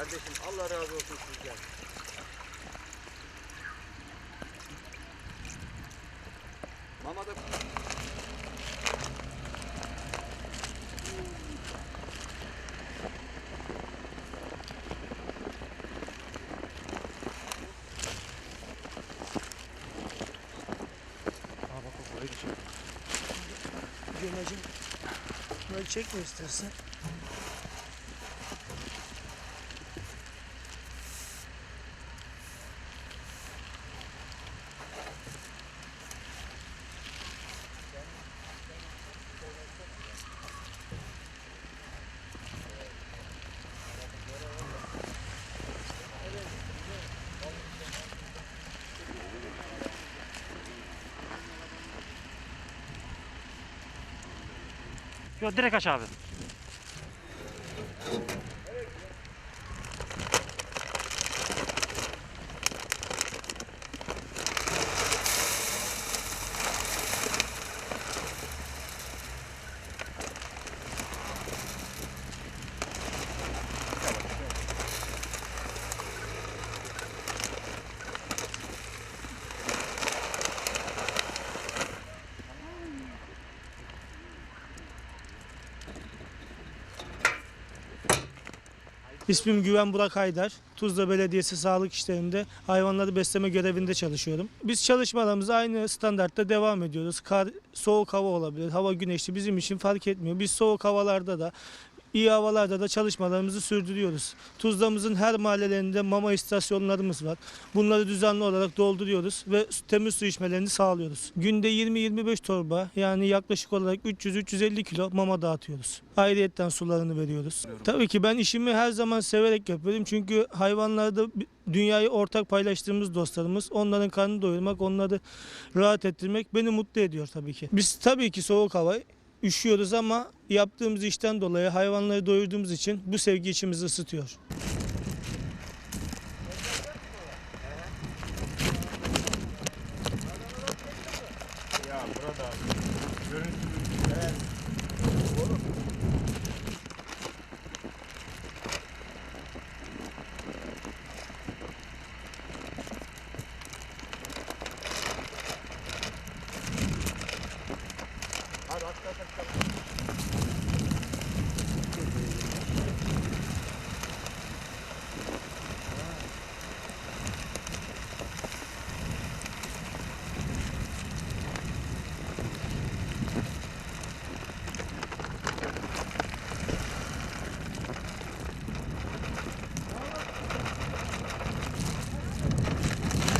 Kardeşim Allah razı olsun sizden. Mama da Gömecim. Böyle çekme istersen. Yok direkt aç abi. İsmim Güven Burak Haydar. Tuzla Belediyesi Sağlık İşlerinde hayvanları besleme görevinde çalışıyorum. Biz çalışmalarımıza aynı standartta devam ediyoruz. Kar, soğuk hava olabilir, hava güneşli bizim için fark etmiyor. Biz soğuk havalarda da iyi havalarda da çalışmalarımızı sürdürüyoruz. Tuzla'mızın her mahallelerinde mama istasyonlarımız var. Bunları düzenli olarak dolduruyoruz ve temiz su içmelerini sağlıyoruz. Günde 20-25 torba yani yaklaşık olarak 300-350 kilo mama dağıtıyoruz. Ayrıyetten sularını veriyoruz. Tabii ki ben işimi her zaman severek yapıyorum. Çünkü hayvanlarda dünyayı ortak paylaştığımız dostlarımız. Onların karnını doyurmak, onları rahat ettirmek beni mutlu ediyor tabii ki. Biz tabii ki soğuk hava üşüyoruz ama yaptığımız işten dolayı hayvanları doyurduğumuz için bu sevgi içimizi ısıtıyor. at at at. at.